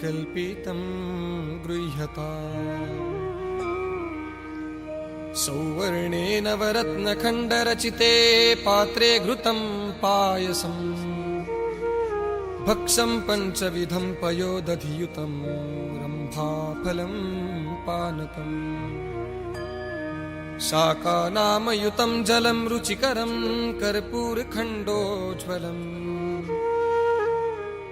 हित्कल्पितं गृह्यता। सौवर्णे नवरत्नखण्डरचिते पात्रे घृतं पायसम् भक्षं पञ्चविधं पयोदधियुतं रम्भाफलं पानकम्। शाकानामयुतं जलं रुचिकरं कर्पूरखण्डोज्ज्वलम्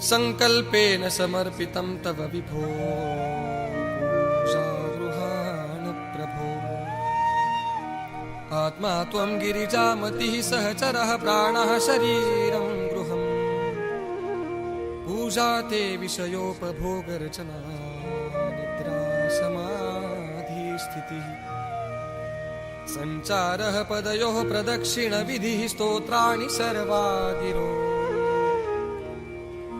सङ्कल्पेन समर्पितं तव विभो प्रभो। आत्मा त्वं गिरिजामतिः सहचरः प्राणः शरीरं गृहम्। पूजा ते विषयोपभोगरचना निद्रा समाधिस्थितिः सञ्चारः पदयोः प्रदक्षिणविधिः स्तोत्राणि सर्वा गिरो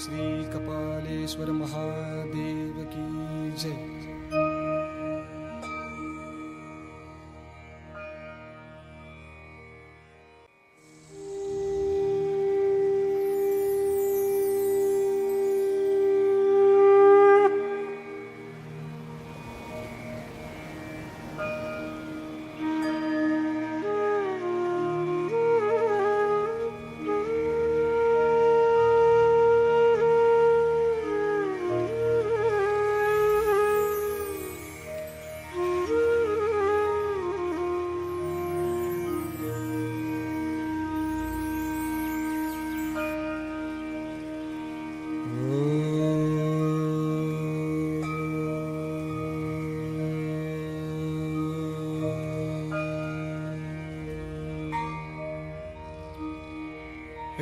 श्रीकपालेश्वर महादेव की जय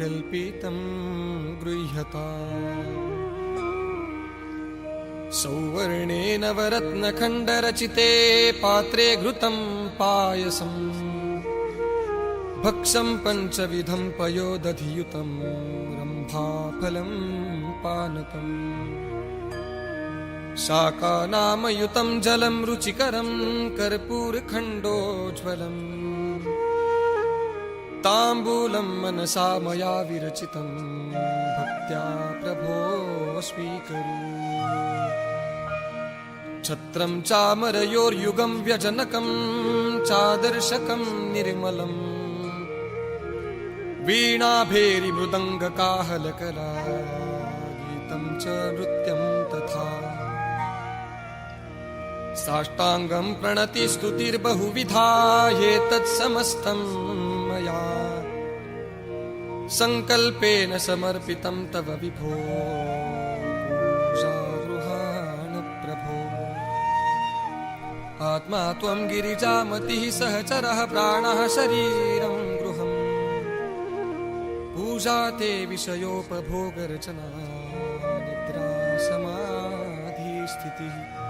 यत्कल्पितं गृह्यता। सौवर्णेन वरत्नखण्डरचिते पात्रे घृतं पायसम् भक्षं पञ्चविधं पयोदधियुतं रम्भाफलं पानकम् शाकानामयुतं जलं रुचिकरं कर्पूरखण्डोज्ज्वलम् ताम्बूलं मनसा मया विरचितं। भक्त्या प्रभो स्वीकरु छत्रं चामरयोर्युगं व्यजनकं चादर्शकं निर्मलम् वीणाभेरिमृदङ्गकाहलकला गीतं च नृत्यं तथा साष्टाङ्गं प्रणतिस्तुतिर्बहुविधा ह्येतत्समस्तं मया। सङ्कल्पेन समर्पितं तव विभो। प्रभो। आत्मा त्वं गिरिजामतिः सहचरः प्राणः शरीरं गृहम्। पूजा ते विषयोपभोगरचना निद्रा समाधिस्थितिः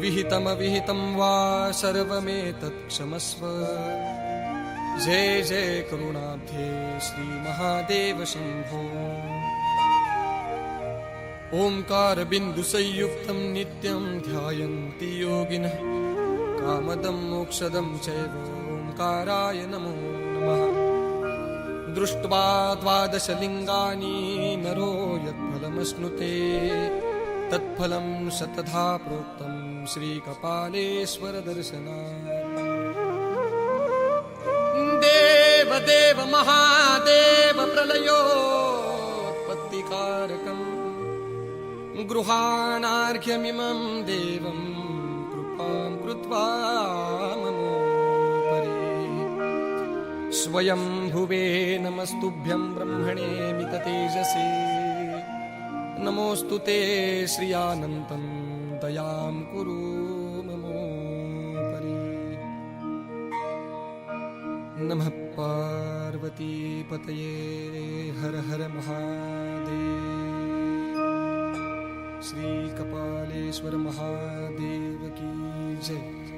विहितमविहितं वा सर्वमेतत् क्षमस्व। जय जय करुणाब्धे श्रीमहादेव शम्भो ओङ्कारबिन्दुसंयुक्तं नित्यं ध्यायन्ति योगिनः कामदं मोक्षदं चैव ओङ्काराय नमो नमः। दृष्ट्वा द्वादशलिङ्गानि नरो यत्फलमश्नुते तत्फलं शतधा प्रोक्तं श्रीकपालेश्वरदर्शना देव देव महादेव प्रलयोत्पत्तिकारकम्। गृहाणार्घ्यमिमं देवं कृपां कृत्वा स्वयं भुवे नमस्तुभ्यं ब्रह्मणे मिततेजसे नमोऽस्तु ते श्रियानन्तं दयां कुरु ममोपरि नमः पार्वतीपतये हर हर महादेव। श्रीकपालेश्वर महादेव की जय।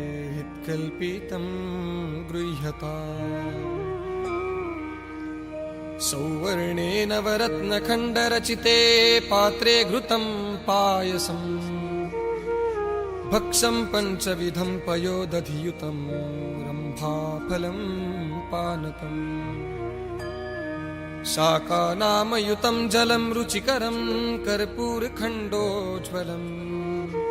हित्कल्पितं गृह्यता। सौवर्णेन वरत्नखण्डरचिते पात्रे घृतं पायसम्। भक्षं पञ्चविधं पयोदधियुतं रम्भाफलं पानकम् शाकानामयुतं जलं रुचिकरं कर्पूरखण्डोज्ज्वलम्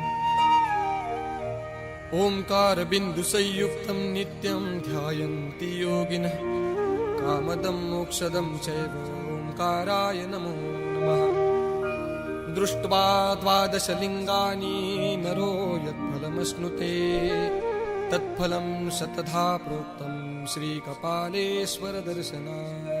ओङ्कारबिन्दुसंयुक्तं नित्यं ध्यायन्ति योगिनः कामदं मोक्षदं चैव ओङ्काराय नमो नमः। दृष्ट्वा द्वादशलिङ्गानि नरो यत्फलमश्नुते तत्फलं शतधा प्रोक्तं श्रीकपालेश्वरदर्शनात्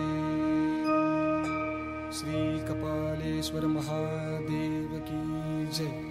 श्रीकपालेश्वर महादेव की जय।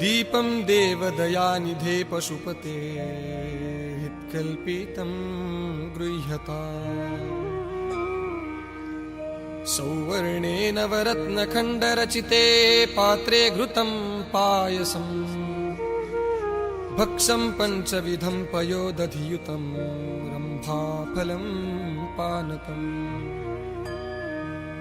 दीपं देवदयानिधे पशुपते हित्कल्पितं गृह्यता। सौवर्णेन वरत्नखण्डरचिते पात्रे घृतं पायसम् भक्षं पञ्चविधं पयोदधियुतं रम्भाफलं पानकम्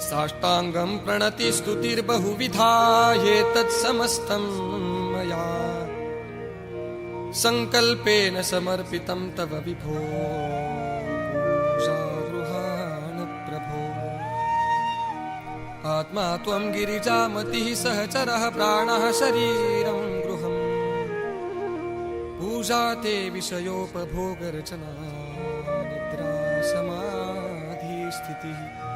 साष्टाङ्गं प्रणतिस्तुतिर्बहुविधा ह्येतत्समस्तं मया। सङ्कल्पेन समर्पितं तव विभो। प्रभो। आत्मा त्वं गिरिजामतिः सहचरः प्राणः शरीरं गृहम्। पूजा ते विषयोपभोगरचना निद्रा समाधिस्थितिः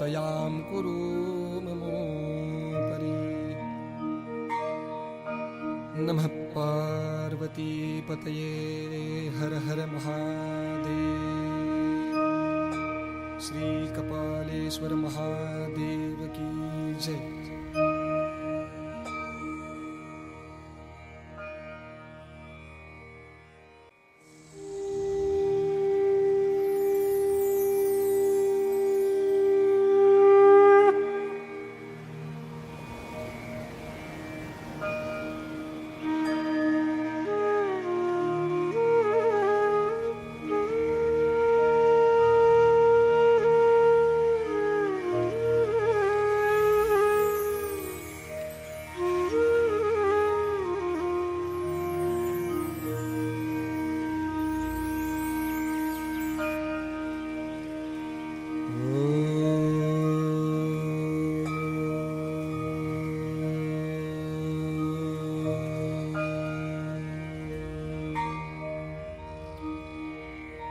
दयां कुरु ममोपरि। नमः पार्वतीपतये हर हर महादेव। श्रीकपालेश्वर महादेव की जय।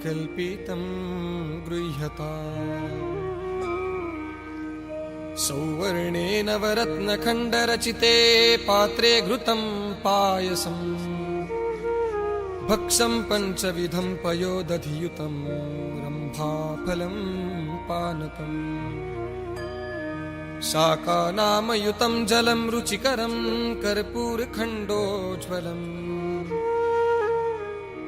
हित्कल्पितं गृह्यता। सौवर्णेन वरत्नखण्डरचिते पात्रे घृतं पायसम् भक्षं पञ्चविधं पयोदधियुतं रम्भाफलं पानकम्। शाकानामयुतं जलं रुचिकरं कर्पूरखण्डोज्ज्वलम्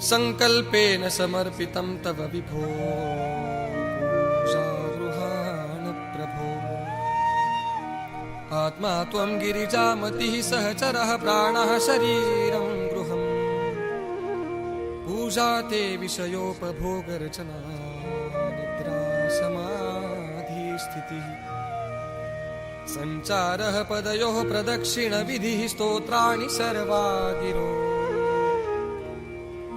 सङ्कल्पेन समर्पितं तव विभो आत्मा त्वं गिरिजामतिः सहचरः प्राणः शरीरं गृहम्। पूजा ते विषयोपभोगरचना निद्रा समाधिस्थितिः सञ्चारः पदयोः प्रदक्षिणविधिः स्तोत्राणि सर्वा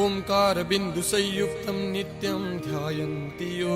ओङ्कारबिन्दुसंयुक्तं नित्यं ध्यायन्ति यो